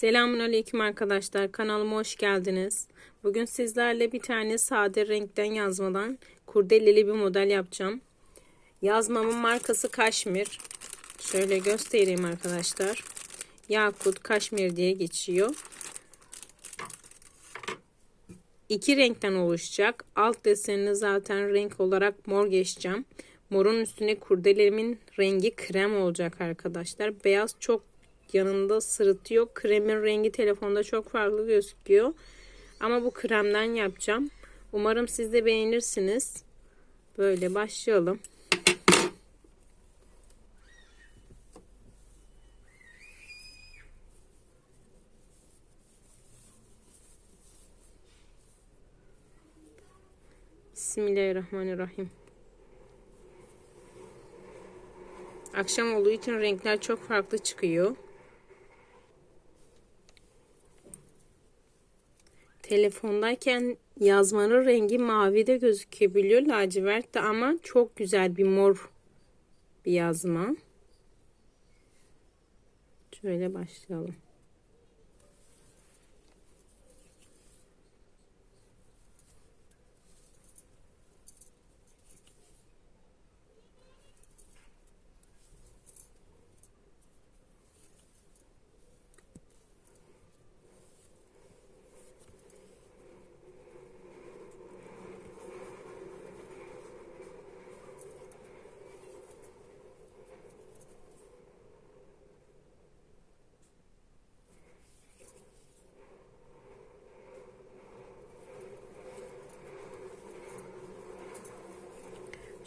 Selamun Aleyküm arkadaşlar. Kanalıma hoş geldiniz. Bugün sizlerle bir tane sade renkten yazmadan kurdeleli bir model yapacağım. Yazmamın markası Kaşmir. Şöyle göstereyim arkadaşlar. Yakut Kaşmir diye geçiyor. İki renkten oluşacak. Alt desenini zaten renk olarak mor geçeceğim. Morun üstüne kurdelerimin rengi krem olacak arkadaşlar. Beyaz çok yanında sırıtıyor. Kremin rengi telefonda çok farklı gözüküyor. Ama bu kremden yapacağım. Umarım siz de beğenirsiniz. Böyle başlayalım. Bismillahirrahmanirrahim. Akşam olduğu için renkler çok farklı çıkıyor. Telefondayken yazmanın rengi mavi de gözükebiliyor. Lacivert de ama çok güzel bir mor bir yazma. Şöyle başlayalım.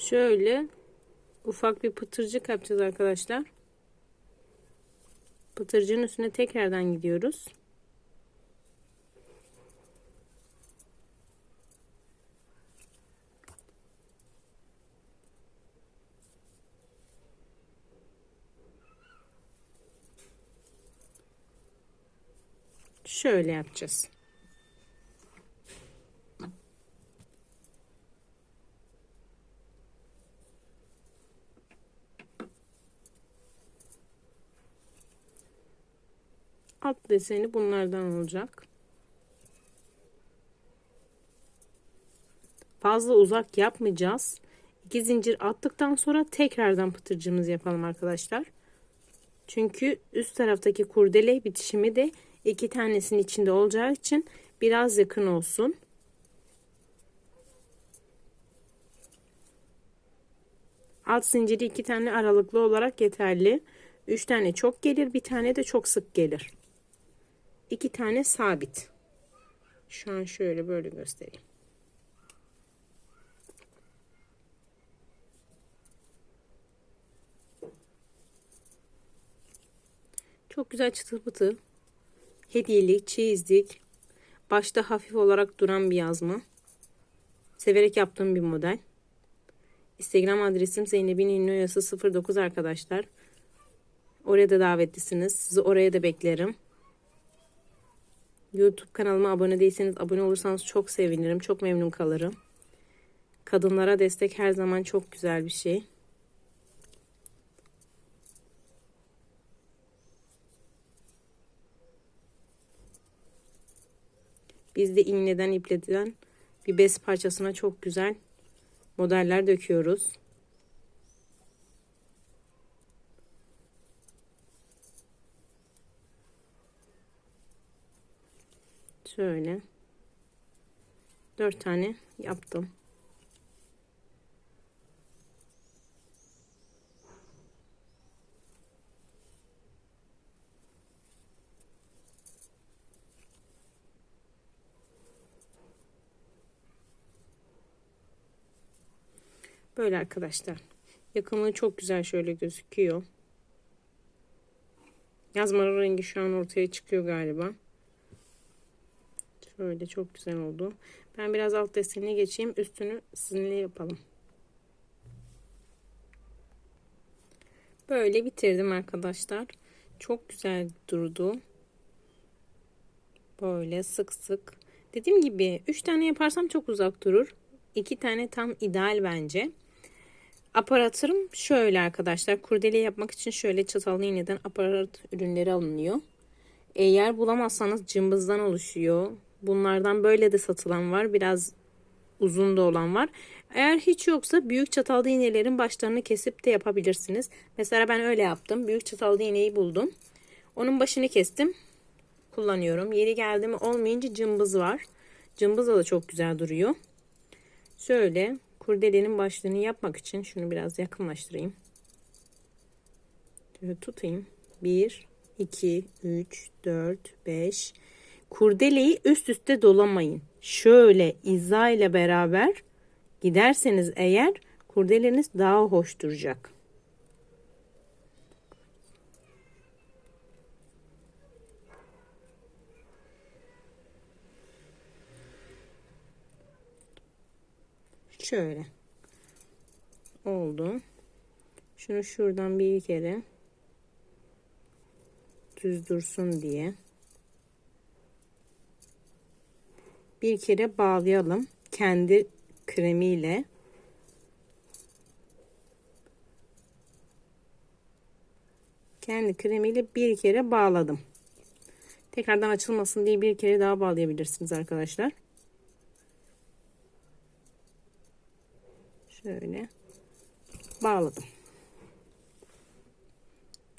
Şöyle ufak bir pıtırcık yapacağız arkadaşlar. Pıtırcığın üstüne tekrardan gidiyoruz. Şöyle yapacağız. Alt deseni bunlardan olacak. Fazla uzak yapmayacağız. İki zincir attıktan sonra tekrardan pıtırcığımız yapalım arkadaşlar. Çünkü üst taraftaki kurdele bitişimi de iki tanesinin içinde olacağı için biraz yakın olsun. Alt zinciri iki tane aralıklı olarak yeterli. Üç tane çok gelir, bir tane de çok sık gelir iki tane sabit. Şu an şöyle böyle göstereyim. Çok güzel çıtır pıtı. Hediyelik, çeyizlik. Başta hafif olarak duran bir yazma. Severek yaptığım bir model. Instagram adresim Zeynep'in ünlü 09 arkadaşlar. Oraya da davetlisiniz. Sizi oraya da beklerim. YouTube kanalıma abone değilseniz abone olursanız çok sevinirim. Çok memnun kalırım. Kadınlara destek her zaman çok güzel bir şey. Biz de iğneden ipleden bir bez parçasına çok güzel modeller döküyoruz. Şöyle. Dört tane yaptım. Böyle arkadaşlar. Yakınlığı çok güzel şöyle gözüküyor. Yazmanın rengi şu an ortaya çıkıyor galiba. Şöyle çok güzel oldu. Ben biraz alt desenine geçeyim. Üstünü sizinle yapalım. Böyle bitirdim arkadaşlar. Çok güzel durdu. Böyle sık sık. Dediğim gibi 3 tane yaparsam çok uzak durur. 2 tane tam ideal bence. Aparatırım şöyle arkadaşlar. Kurdele yapmak için şöyle çatallı iğneden aparat ürünleri alınıyor. Eğer bulamazsanız cımbızdan oluşuyor. Bunlardan böyle de satılan var. Biraz uzun da olan var. Eğer hiç yoksa büyük çatallı iğnelerin başlarını kesip de yapabilirsiniz. Mesela ben öyle yaptım. Büyük çatallı iğneyi buldum. Onun başını kestim. Kullanıyorum. Yeri geldi mi olmayınca cımbız var. Cımbızla da çok güzel duruyor. Şöyle kurdelenin başlığını yapmak için şunu biraz yakınlaştırayım. Şöyle tutayım. 1, 2, 3, 4, 5. Kurdeleyi üst üste dolamayın. Şöyle iza ile beraber giderseniz eğer kurdeleniz daha hoş duracak. Şöyle. Oldu. Şunu şuradan bir kere düz dursun diye bir kere bağlayalım kendi kremiyle. Kendi kremiyle bir kere bağladım. Tekrardan açılmasın diye bir kere daha bağlayabilirsiniz arkadaşlar. Şöyle bağladım.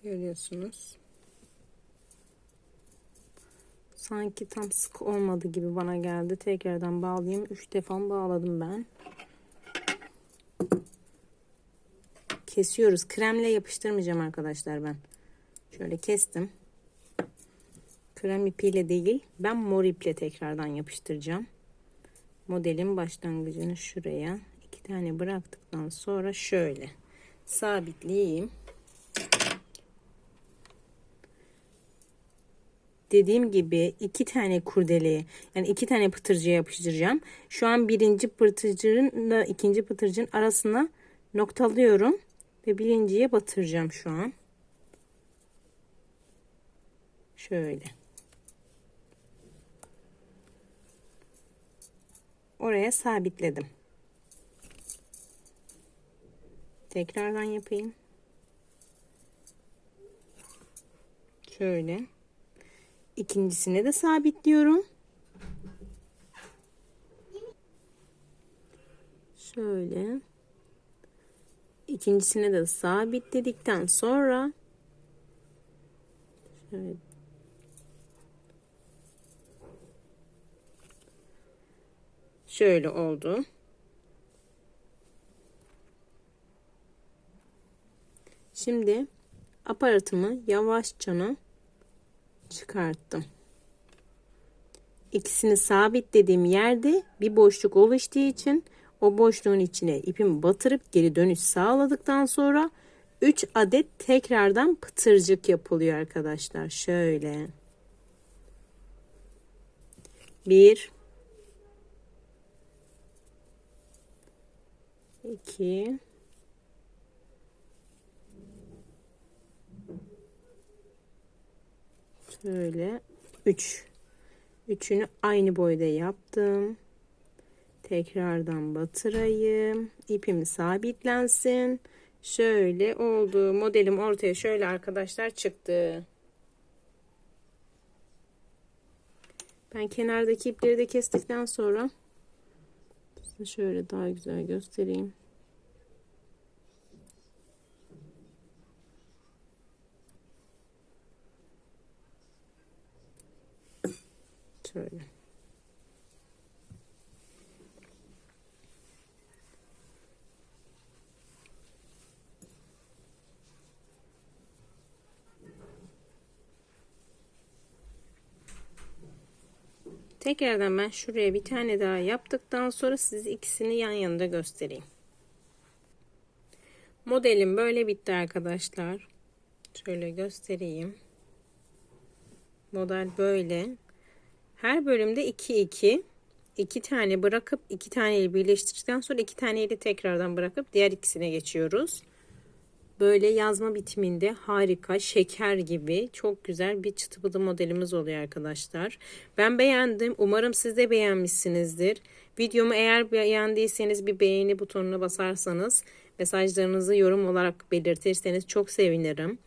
Görüyorsunuz. Sanki tam sık olmadı gibi bana geldi. Tekrardan bağlayayım. 3 defa bağladım ben. Kesiyoruz. Kremle yapıştırmayacağım arkadaşlar ben. Şöyle kestim. Krem ipiyle değil. Ben mor iple tekrardan yapıştıracağım. Modelin başlangıcını şuraya iki tane bıraktıktan sonra şöyle sabitleyeyim. Dediğim gibi iki tane kurdeleye yani iki tane pıtırcıya yapıştıracağım. Şu an birinci pıtırcının da ikinci pıtırcının arasına noktalıyorum ve birinciye batıracağım şu an. Şöyle. Oraya sabitledim. Tekrardan yapayım. Şöyle. İkincisine de sabitliyorum. Şöyle. İkincisine de sabitledikten sonra şöyle Şöyle oldu. Şimdi aparatımı yavaşça çıkarttım. İkisini sabitlediğim yerde bir boşluk oluştuğu için o boşluğun içine ipimi batırıp geri dönüş sağladıktan sonra 3 adet tekrardan pıtırcık yapılıyor arkadaşlar. Şöyle. 1 2 Şöyle 3. Üçünü aynı boyda yaptım. Tekrardan batırayım. İpimi sabitlensin. Şöyle oldu. Modelim ortaya şöyle arkadaşlar çıktı. Ben kenardaki ipleri de kestikten sonra şöyle daha güzel göstereyim. Şöyle. Tekrardan ben şuraya bir tane daha yaptıktan sonra size ikisini yan yanında göstereyim. Modelim böyle bitti arkadaşlar. Şöyle göstereyim. Model böyle. Her bölümde 2 2 2 tane bırakıp 2 taneyi birleştirdikten sonra 2 taneyi tekrardan bırakıp diğer ikisine geçiyoruz. Böyle yazma bitiminde harika şeker gibi çok güzel bir çıtı pıtı modelimiz oluyor arkadaşlar. Ben beğendim. Umarım siz de beğenmişsinizdir. Videomu eğer beğendiyseniz bir beğeni butonuna basarsanız mesajlarınızı yorum olarak belirtirseniz çok sevinirim.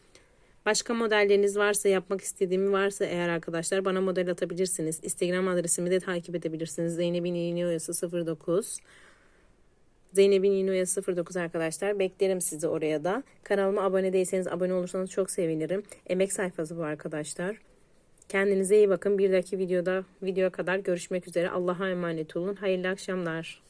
Başka modelleriniz varsa yapmak istediğim varsa eğer arkadaşlar bana model atabilirsiniz. Instagram adresimi de takip edebilirsiniz. Zeynep'in iğne oyası 09. Zeynep'in oyası 09 arkadaşlar. Beklerim sizi oraya da. Kanalıma abone değilseniz abone olursanız çok sevinirim. Emek sayfası bu arkadaşlar. Kendinize iyi bakın. Bir dahaki videoda videoya kadar görüşmek üzere. Allah'a emanet olun. Hayırlı akşamlar.